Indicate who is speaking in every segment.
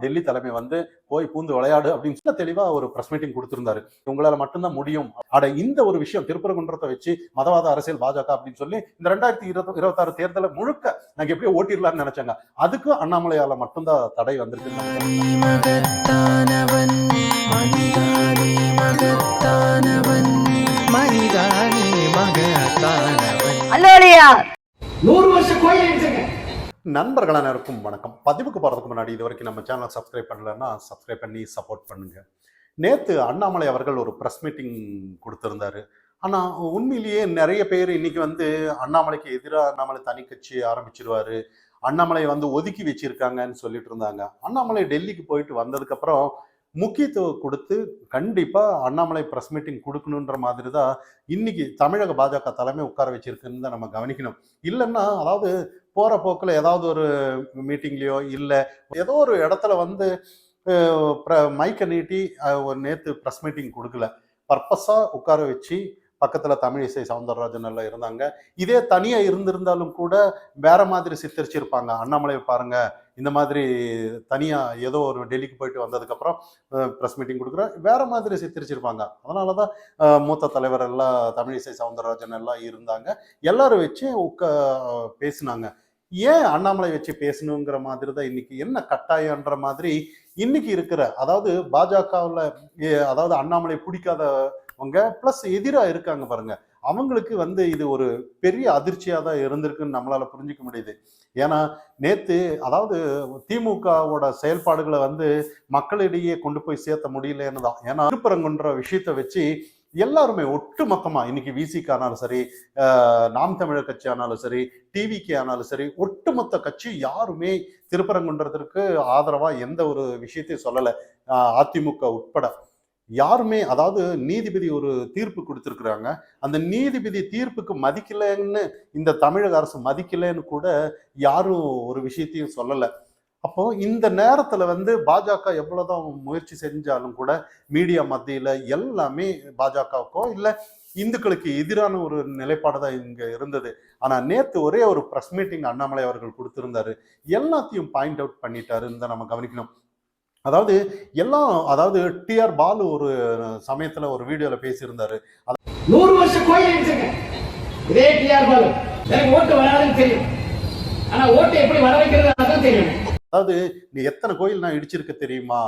Speaker 1: டெல்லி தலைமை வந்து போய் பூந்து விளையாடு அப்படின்னு சொல்ல தெளிவா ஒரு பிரஸ் மீட்டிங் கொடுத்திருந்தாரு. உங்களால மட்டும்தான் முடியும். அட இந்த ஒரு விஷயம் திருப்பரங்குன்றத்தை வச்சு மதவாத அரசியல் பாஜக அப்படின்னு சொல்லி இந்த ரெண்டாயிரத்தி இருபத்தி இருபத்தாறு தேர்தலை முழுக்க நாங்க எப்படியோ ஓட்டிடலாம்னு நினைச்சாங்க. அதுக்கும் அண்ணாமலையால மட்டும்தான் தடை வந்திருக்கு.
Speaker 2: அல்லோலியா!
Speaker 3: நூறு வருஷம் கோயில்
Speaker 1: நண்பர்கள் அனைவருக்கும் வணக்கம். பதிவுக்கு போகிறதுக்கு முன்னாடி இது வரைக்கும் நம்ம சேனல் சப்ஸ்கிரைப் பண்ணலன்னா சப்ஸ்கிரைப் பண்ணி சப்போர்ட் பண்ணுங்கள் நேற்று அண்ணாமலை அவர்கள் ஒரு ப்ரெஸ் மீட்டிங் கொடுத்துருந்தாரு. ஆனால் உண்மையிலேயே நிறைய பேர் இன்னைக்கு வந்து அண்ணாமலைக்கு எதிராக அண்ணாமலை தனி கட்சி ஆரம்பிச்சிருவாரு. அண்ணாமலை வந்து ஒதுக்கி வச்சிருக்காங்கன்னு சொல்லிட்டு இருந்தாங்க. அண்ணாமலை டெல்லிக்கு போயிட்டு வந்ததுக்கப்புறம் முக்கியத்துவம் கொடுத்து கண்டிப்பாக அண்ணாமலை ப்ரெஸ் மீட்டிங் கொடுக்கணுன்ற மாதிரி தான் இன்னைக்கு தமிழக பாஜக தலைமை உட்கார வச்சிருக்குன்னு தான் நம்ம கவனிக்கணும். இல்லைன்னா அதாவது போகிற போக்கில் ஏதாவது ஒரு மீட்டிங்லேயோ இல்லை ஏதோ ஒரு இடத்துல வந்து மைக்கை நீட்டி ஒரு நேற்று ப்ரெஸ் மீட்டிங் கொடுக்கல. பர்பஸாக உட்கார வச்சு பக்கத்தில் தமிழிசை சவுந்தரராஜன் எல்லாம் இருந்தாங்க. இதே தனியாக இருந்திருந்தாலும் கூட வேற மாதிரி சித்தரிச்சிருப்பாங்க. அண்ணாமலை பாருங்க இந்த மாதிரி தனியாக ஏதோ ஒரு டெல்லிக்கு போயிட்டு வந்ததுக்கப்புறம் ப்ரெஸ் மீட்டிங் கொடுக்குற வேற மாதிரி சித்தரிச்சிருப்பாங்க. அதனால தான் மூத்த தலைவர் எல்லாம் தமிழிசை சவுந்தரராஜன் எல்லாம் இருந்தாங்க. எல்லாரும் வச்சு உட்கா பேசினாங்க. ஏன் அண்ணாமலை வச்சு பேசணுங்கிற மாதிரி தான் இன்னைக்கு என்ன கட்டாயன்ற மாதிரி இன்னைக்கு இருக்கிற அதாவது பாஜகவில் அதாவது அண்ணாமலை பிடிக்காதவங்க ப்ளஸ் எதிராக இருக்காங்க பாருங்க. அவங்களுக்கு வந்து இது ஒரு பெரிய அதிர்ச்சியாக தான் இருந்திருக்குன்னு நம்மளால் புரிஞ்சிக்க முடியுது. ஏன்னா நேற்று அதாவது திமுகவோட செயல்பாடுகளை வந்து மக்களிடையே கொண்டு போய் சேர்த்த முடியலன்னு தான் ஏன்னா திருப்பரங்குன்ற விஷயத்தை வச்சு எல்லாருமே ஒட்டு மொத்தமா இன்னைக்கு விசிக்கு ஆனாலும் சரி நாம் தமிழர் கட்சி ஆனாலும் சரி டிவிக்கு ஆனாலும் சரி ஒட்டுமொத்த கட்சி யாருமே திருப்பரங்குன்றத்திற்கு ஆதரவா எந்த ஒரு விஷயத்தையும் சொல்லலை. அதிமுக உட்பட யாருமே அதாவது நீதிபதி ஒரு தீர்ப்பு கொடுத்துருக்குறாங்க. அந்த நீதிபதி தீர்ப்புக்கு மதிக்கலைன்னு இந்த தமிழக அரசு மதிக்கலைன்னு கூட யாரும் ஒரு விஷயத்தையும் சொல்லலை. அப்போ இந்த நேரத்துல வந்து பாஜக எவ்வளவுதான் முயற்சி செஞ்சாலும் கூட மீடியா மத்தியில எல்லாமே பாஜகவுக்கோ இல்ல இந்துக்களுக்கு எதிரான ஒரு நிலைப்பாடு தான் இங்க இருந்தது. ஆனா நேத்து ஒரே ஒரு ப்ரெஸ் மீட்டிங் அண்ணாமலை அவர்கள் கொடுத்திருந்தாரு. எல்லாத்தையும் பாயிண்ட் அவுட் பண்ணிட்டாருன்னு தான் நம்ம கவனிக்கணும். அதாவது எல்லாம் அதாவது டிஆர் பாலு ஒரு சமயத்துல ஒரு வீடியோல பேசியிருந்தாரு.
Speaker 3: நூறு வருஷம் கோயில் இதே டிஆர் பாலு. எனக்கு ஓட்டு வராதுன்னு தெரியும். ஆனா ஓட்டு எப்படி வர வைக்கிறது அதான் தெரியும்
Speaker 1: அதாவது நீ எத்தனை கோயில் நான் இடிச்சிருக்க தெரியுமா?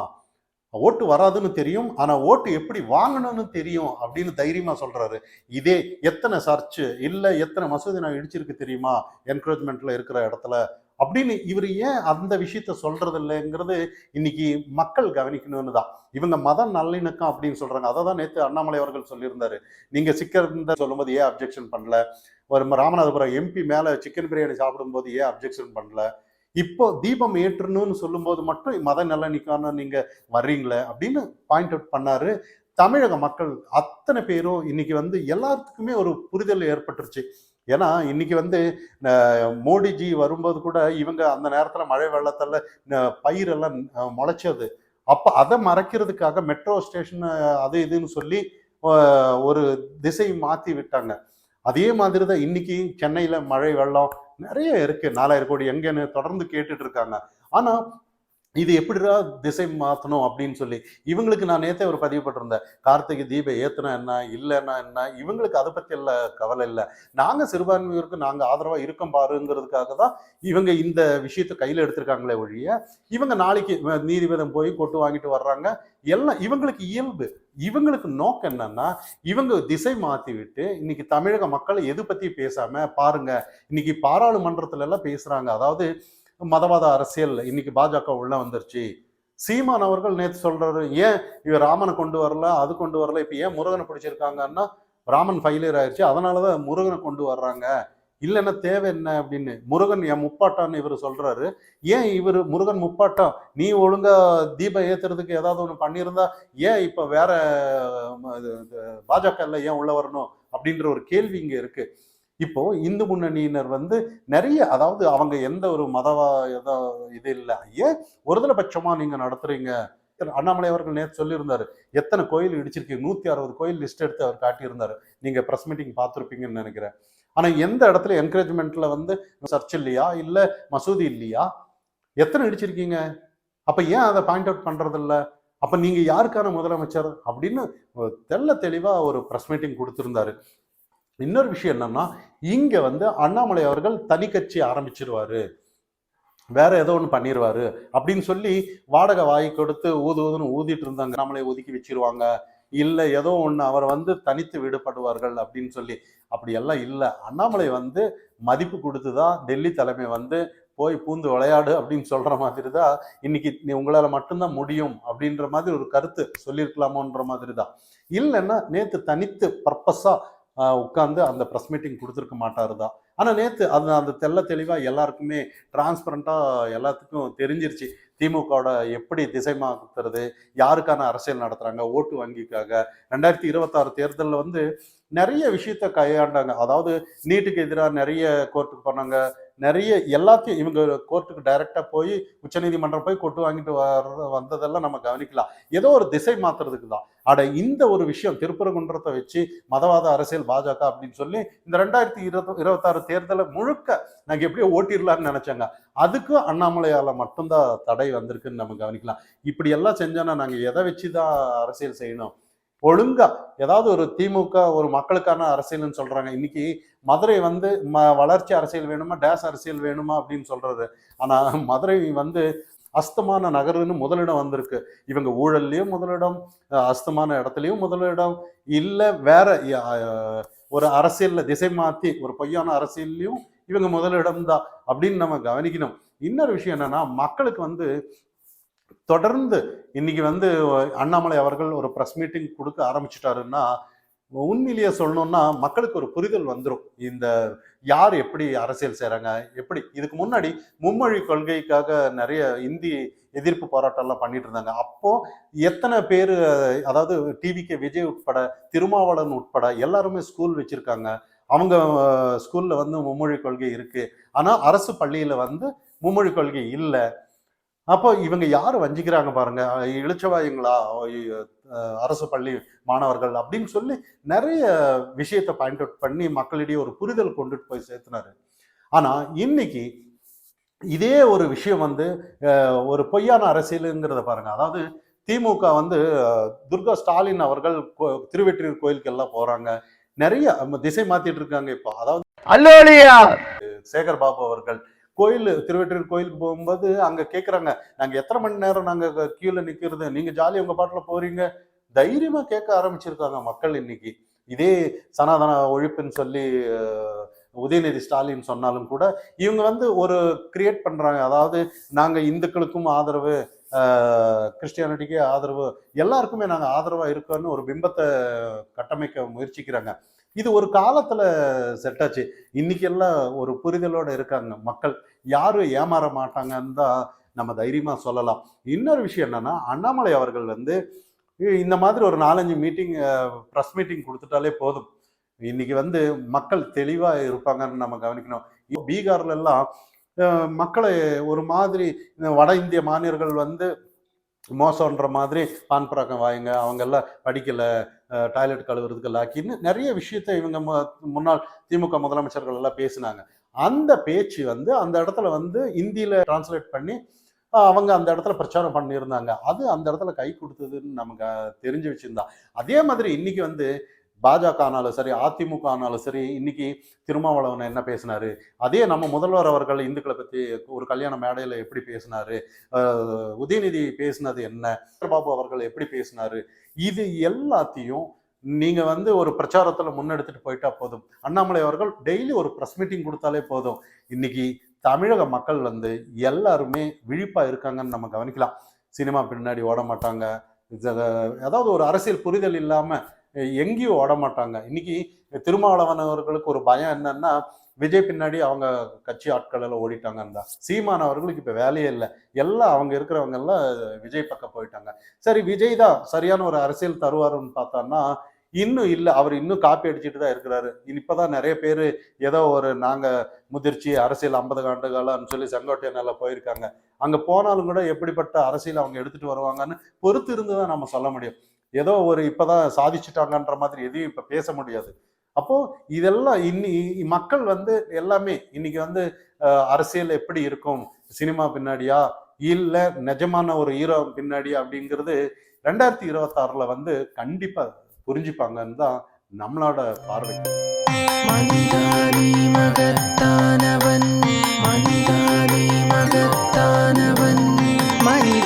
Speaker 1: ஓட்டு வராதுன்னு தெரியும் ஆனா ஓட்டு எப்படி வாங்கணும்னு தெரியும் அப்படின்னு தைரியமா சொல்றாரு. இதே எத்தனை சர்ச்சு இல்ல எத்தனை மசூதி நான் இடிச்சிருக்கு தெரியுமா? என்கரேஜ்மெண்ட்ல இருக்கிற இடத்துல அப்படின்னு இவர் ஏன் அந்த விஷயத்த சொல்றது இல்லைங்கிறது இன்னைக்கு மக்கள் கவனிக்கணும்னு தான். இவங்க மத நல்லிணக்கம் அப்படின்னு சொல்றாங்க. அதை தான் நேற்று அண்ணாமலை அவர்கள் சொல்லியிருந்தாரு. நீங்க சிக்கன் சொல்லும்போது ஏன் அப்ஜெக்ஷன் பண்ணல? ஒரு ராமநாதபுரம் எம்பி மேல சிக்கன் பிரியாணி சாப்பிடும்போது ஏன் அப்ஜெக்ஷன் பண்ணல? இப்போ தீபம் ஏற்றணும்னு சொல்லும்போது மட்டும் மத நல்லிணக்கான நீங்க வர்றீங்களே அப்படின்னு பாயிண்ட் அவுட் பண்ணாரு. தமிழக மக்கள் அத்தனை பேரும் இன்னைக்கு வந்து எல்லாத்துக்குமே ஒரு புரிதல் ஏற்பட்டுருச்சு. ஏன்னா இன்னைக்கு வந்து மோடிஜி வரும்போது கூட இவங்க அந்த நேரத்தில் மழை வெள்ளத்தில் பயிரெல்லாம் முளைச்சது. அப்போ அதை மறைக்கிறதுக்காக மெட்ரோ ஸ்டேஷன் அது இதுன்னு சொல்லி ஒரு திசை மாற்றி விட்டாங்க. அதே மாதிரி தான் இன்னைக்கு சென்னையில் மழை வெள்ளம் நிறைய இருக்கு. நாலாயிரம் கோடி எங்கன்னு தொடர்ந்து கேட்டுட்டு இருக்காங்க. ஆனா இது எப்படிடா திசை மாற்றணும் அப்படின்னு சொல்லி இவங்களுக்கு நான் நேற்றே ஒரு பதிவு பட்டிருந்தேன். கார்த்திகை தீப ஏத்தனா என்ன இல்லைன்னா என்ன? இவங்களுக்கு அதை பற்றி எல்லாம் கவலை இல்லை. நாங்கள் சிறுபான்மையோருக்கு நாங்கள் ஆதரவாக இருக்கோம் பாருங்கிறதுக்காக தான் இவங்க இந்த விஷயத்தை கையில் எடுத்திருக்காங்களே ஒழிய இவங்க நாளைக்கு நீதிபதம் போய் கொட்டு வாங்கிட்டு வர்றாங்க. எல்லாம் இவங்களுக்கு இயல்பு. இவங்களுக்கு நோக்கம் என்னன்னா இவங்க திசை மாத்தி விட்டு இன்னைக்கு தமிழக மக்களை எது பத்தி பேசாம பாருங்க. இன்னைக்கு பாராளுமன்றத்துல எல்லாம் பேசுறாங்க. அதாவது மதவாத அரசியல் இன்னைக்கு பாஜக உள்ள வந்துருச்சு. சீமான் அவர்கள் நேற்று சொல்றாரு ஏன் இவர் ராமனை கொண்டு வரல அது கொண்டு வரல இப்ப ஏன் முருகனை பிடிச்சிருக்காங்கன்னா ராமன் ஃபெயிலியர் ஆயிடுச்சு அதனாலதான் முருகனை கொண்டு வர்றாங்க. இல்லைன்னா தேவை என்ன? அப்படின்னு முருகன் என் முப்பாட்டான்னு இவர் சொல்றாரு. ஏன் இவர் முருகன் முப்பாட்டம்? நீ ஒழுங்கா தீபம் ஏத்துறதுக்கு ஏதாவது ஒன்று பண்ணியிருந்தா ஏன் இப்ப வேற இது, பாஜக ல ஏன் உள்ள வரணும்? அப்படின்ற ஒரு கேள்வி இங்க இருக்கு. இப்போ இந்து முன்னணியினர் வந்து நிறைய அதாவது அவங்க எந்த ஒரு மதவா ஏதோ இது இல்லை ஏன் ஒருதலை பட்சமா நீங்க நடத்துறீங்க? அண்ணாமலை அவர்கள் நேற்று சொல்லியிருந்தாரு எத்தனை கோயில் இடிச்சிருக்கீங்க நூத்தி அறுபது கோயில் லிஸ்ட் எடுத்து அவர் காட்டியிருந்தாரு. நீங்க ப்ரெஸ் மீட்டிங் பார்த்துருப்பீங்கன்னு நினைக்கிறேன். ஆனா எந்த இடத்துல என்கரேஜ்மெண்ட்ல வந்து சர்ச் இல்லையா இல்ல மசூதி இல்லையா? எத்தனை இடிச்சிருக்கீங்க? அப்ப ஏன் அதை பாயிண்ட் அவுட் பண்றதில்ல? அப்ப நீங்க யாருக்கான முதலமைச்சர்? அப்படின்னு தெல்ல தெள்ள தெளிவா ஒரு ப்ரெஸ் மீட்டிங் கொடுத்திருந்தாரு. இன்னொரு விஷயம் என்னன்னா இங்க வந்து அண்ணாமலை அவர்கள் தனி கட்சி ஆரம்பிச்சிருவாரு. வேற ஏதோ ஒன்று பண்ணிடுவாரு அப்படின்னு சொல்லி வாடகை வாங்கி கொடுத்து ஊது ஊதுன்னு ஊதிட்டு இருந்தாங்க. அண்ணாமலை ஒதுக்கி வச்சிருவாங்க. இல்லை ஏதோ ஒன்று அவர் வந்து தனித்து விடுபடுவார்கள் அப்படின்னு சொல்லி. அப்படியெல்லாம் இல்லை. அண்ணாமலை வந்து மதிப்பு கொடுத்து தான் டெல்லி தலைமை வந்து போய் பூந்து விளையாடு அப்படின்னு சொல்கிற மாதிரி தான் இன்னைக்கு நீ உங்களால் மட்டும்தான் முடியும் அப்படின்ற மாதிரி ஒரு கருத்து சொல்லியிருக்கலாமோன்ற மாதிரி தான் இல்லைன்னா நேற்று தனித்து பர்பஸாக உட்காந்து அந்த ப்ரெஸ் மீட்டிங் கொடுத்துருக்க மாட்டாரு தான் ஆனால் நேற்று அது அந்த தெள்ள தெளிவாக எல்லாருக்குமே டிரான்ஸ்பரண்ட்டாக எல்லாத்துக்கும் தெரிஞ்சிருச்சு. திமுகவோட எப்படி திசை மாத்துறது யாருக்கான அரசியல் நடத்துகிறாங்க ஓட்டு வங்கிக்காக. ரெண்டாயிரத்தி இருபத்தாறு தேர்தலில் வந்து நிறைய விஷயத்த கையாண்டாங்க. அதாவது நீட்டுக்கு எதிராக நிறைய கோர்ட்டுக்கு போனாங்க. நிறைய எல்லாத்தையும் இவங்க கோர்ட்டுக்கு டைரக்டா போய் உச்சநீதிமன்றம் போய் கொட்டு வாங்கிட்டு வர வந்ததெல்லாம் நம்ம கவனிக்கலாம். ஏதோ ஒரு திசை மாத்துறதுக்கு தான். அட இந்த ஒரு விஷயம் திருப்பரங்குன்றத்தை வச்சு மதவாத அரசியல் பாஜக அப்படின்னு சொல்லி இந்த ரெண்டாயிரத்தி இருபத்தி இருபத்தாறு தேர்தலை முழுக்க நாங்கள் எப்படியோ ஓட்டிடலாம்னு நினைச்சாங்க. அதுக்கும் அண்ணாமலையால மட்டும்தான் தடை வந்திருக்குன்னு நம்ம கவனிக்கலாம். இப்படி எல்லாம் செஞ்சோன்னா நாங்கள் எதை வச்சு தான் அரசியல் செய்யணும்? ஒழுங்கா ஏதாவது ஒரு திமுக ஒரு மக்களுக்கான அரசியல்னு சொல்றாங்க. இன்னைக்கு மதுரை வந்து ம வளர்ச்சி அரசியல் வேணுமா டேஸ் அரசியல் வேணுமா அப்படின்னு சொல்றது. ஆனா மதுரை வந்து அஸ்தமான நகர்னு முதலிடம் வந்திருக்கு. இவங்க ஊழல்லையும் முதலிடம் அஸ்தமான இடத்துலையும் முதலிடம். இல்லை வேற ஒரு அரசியல்ல திசை மாத்தி ஒரு பொய்யான அரசியல்லையும் இவங்க முதலிடம் தான் அப்படின்னு நம்ம கவனிக்கணும். இன்னொரு விஷயம் என்னன்னா மக்களுக்கு வந்து தொடர்ந்து இன்னைக்கு வந்து அண்ணாமலை அவர்கள் ஒரு ப்ரெஸ் மீட்டிங் கொடுக்க ஆரம்பிச்சிட்டாருன்னா உண்மையிலேயே சொல்லணும்னா மக்களுக்கு ஒரு புரிதல் வந்துடும் இந்த யார் எப்படி அரசியல் செய்கிறாங்க எப்படி? இதுக்கு முன்னாடி மும்மொழி கொள்கைக்காக நிறைய இந்தி எதிர்ப்பு போராட்டம்லாம் பண்ணிட்டு இருந்தாங்க. அப்போ எத்தனை பேர் அதாவது டிவிகே விஜய் உட்பட திருமாவளவன் உட்பட எல்லாருமே ஸ்கூல் வச்சிருக்காங்க. அவங்க ஸ்கூல்ல வந்து மும்மொழி கொள்கை இருக்கு. ஆனால் அரசு பள்ளியில வந்து மும்மொழி கொள்கை இல்லை. அப்போ இவங்க யார் வஞ்சிக்கிறாங்க பாருங்க? இளிச்சவாயுங்களா அரசு பள்ளி மாணவர்கள் அப்படின்னு சொல்லி நிறைய விஷயத்தை பாயிண்ட் அவுட் பண்ணி மக்களிடையே ஒரு புரிதல் கொண்டுட்டு போய் சேர்த்துனாரு. ஆனா இன்னைக்கு இதே ஒரு விஷயம் வந்து ஒரு பொய்யான அரசியலுங்கிறத பாருங்க. அதாவது திமுக வந்து துர்கா ஸ்டாலின் அவர்கள் திருவெற்றியூர் கோயிலுக்கு எல்லாம் போறாங்க. நிறைய திசை மாத்திட்டு இருக்காங்க இப்போ. அதாவது சேகர் பாபு அவர்கள் கோயில் திருவெற்றியூர் கோயிலுக்கு போகும்போது அங்க கேட்குறாங்க நாங்க எத்தனை மணி நேரம் நாங்க கீழே நிக்கிறது? நீங்க ஜாலியாக உங்க பாட்டுல போறீங்க? தைரியமா கேட்க ஆரம்பிச்சிருக்காங்க மக்கள் இன்னைக்கு. இதே சனாதன ஒழிப்புன்னு சொல்லி உதயநிதி ஸ்டாலின் சொன்னாலும் கூட இவங்க வந்து ஒரு கிரியேட் பண்றாங்க. அதாவது நாங்க இந்துக்களுக்கும் ஆதரவு அஹ், கிறிஸ்டியானிட்டிக்கு ஆதரவு எல்லாருக்குமே நாங்க ஆதரவா இருக்கோன்னு ஒரு பிம்பத்தை கட்டமைக்க முயற்சிக்கிறாங்க. இது ஒரு காலத்துல செட் ஆச்சு. இன்னைக்கு எல்லாம் ஒரு புரிதலோட இருக்காங்க மக்கள். யாரும் ஏமாற மாட்டாங்கன்னு தான் நம்ம தைரியமா சொல்லலாம். இன்னொரு விஷயம் என்னன்னா அண்ணாமலை அவர்கள் வந்து இந்த மாதிரி ஒரு நாலஞ்சு மீட்டிங் ப்ரெஸ் மீட்டிங் கொடுத்துட்டாலே போதும். இன்னைக்கு வந்து மக்கள் தெளிவா இருப்பாங்கன்னு நம்ம கவனிக்கணும். இப்போ பீகார்ல எல்லாம் மக்களை ஒரு மாதிரி இந்த வட இந்திய மாநிலர்கள் வந்து மோசம்ன்ற மாதிரி பான் வாயுங்க. அவங்க எல்லாம் டாய்லெட் கழுவுறதுக்கு லாக்கின்னு நிறைய விஷயத்தை இவங்க மு- முன்னாள் திமுக முதலமைச்சர்கள் எல்லாம் பேசினாங்க. அந்த பேச்சு வந்து அந்த இடத்துல வந்து இந்தியில டிரான்ஸ்லேட் பண்ணி அவங்க அந்த இடத்துல பிரச்சாரம் பண்ணியிருந்தாங்க. அது அந்த இடத்துல கை கொடுத்ததுன்னு நமக்கு தெரிஞ்சு வச்சுருந்தா அதே மாதிரி இன்னைக்கு வந்து பாஜக ஆனாலும் சரி அதிமுக ஆனாலும் சரி இன்னைக்கு திருமாவளவன் என்ன பேசினாரு? அதே நம்ம முதல்வர் அவர்கள் இந்துக்களை பத்தி ஒரு கல்யாண மேடையில எப்படி பேசினாரு? உதயநிதி பேசினது என்ன? பாபு அவர்கள் எப்படி பேசினாரு? இது எல்லாத்தையும் நீங்க வந்து ஒரு பிரச்சாரத்துல முன்னெடுத்துட்டு போயிட்டா போதும். அண்ணாமலை அவர்கள் டெய்லி ஒரு ப்ரெஸ் மீட்டிங் கொடுத்தாலே போதும். இன்னைக்கு தமிழக மக்கள் வந்து எல்லாருமே விழிப்பா இருக்காங்கன்னு நம்ம கவனிக்கலாம். சினிமா பின்னாடி ஓட மாட்டாங்க இது- அதாவது ஒரு அரசியல் புரிதல் இல்லாம எங்கேயும் ஓட மாட்டாங்க இன்னைக்கு திருமாவளவன் அவர்களுக்கு ஒரு பயம் என்னன்னா விஜய் பின்னாடி அவங்க கட்சி ஆட்கள் எல்லாம் ஓடிட்டாங்கன்னு தான் சீமான் அவர்களுக்கு இப்போ வேலையே இல்லை. எல்லாம் அவங்க இருக்கிறவங்க எல்லாம் விஜய் பக்கம் போயிட்டாங்க. சரி விஜய் தான் சரியான ஒரு அரசியல் தருவாருன்னு பார்த்தான்னா இன்னும் இல்லை. அவர் இன்னும் காப்பி அடிச்சுட்டு தான் இருக்கிறாரு. இப்போதான் நிறைய பேர் ஏதோ ஒரு நாங்கள் முதிர்ச்சி அரசியல் ஐம்பது ஆண்டு காலம்னு சொல்லி செங்கோட்டையன் எல்லாம் போயிருக்காங்க. அங்கே போனாலும் கூட எப்படிப்பட்ட அரசியல் அவங்க எடுத்துட்டு வருவாங்கன்னு பொறுத்து இருந்து தான் நம்ம சொல்ல முடியும். ஏதோ ஒரு இப்போதான் சாதிச்சுட்டாங்கன்ற மாதிரி எதையும் இப்போ பேச முடியாது. அப்போ இதெல்லாம் இன்னி மக்கள் வந்து எல்லாமே இன்னைக்கு வந்து அரசியல் எப்படி இருக்கும்? சினிமா பின்னாடியா? இல்லை நிஜமான ஒரு ஹீரோ பின்னாடி அப்படிங்கிறது ரெண்டாயிரத்தி இருபத்தாறுல வந்து கண்டிப்பா புரிஞ்சுப்பாங்கன்னு தான் நம்மளோட பார்வை.
Speaker 4: மகத்தானவன் மகத்தானவன். மணி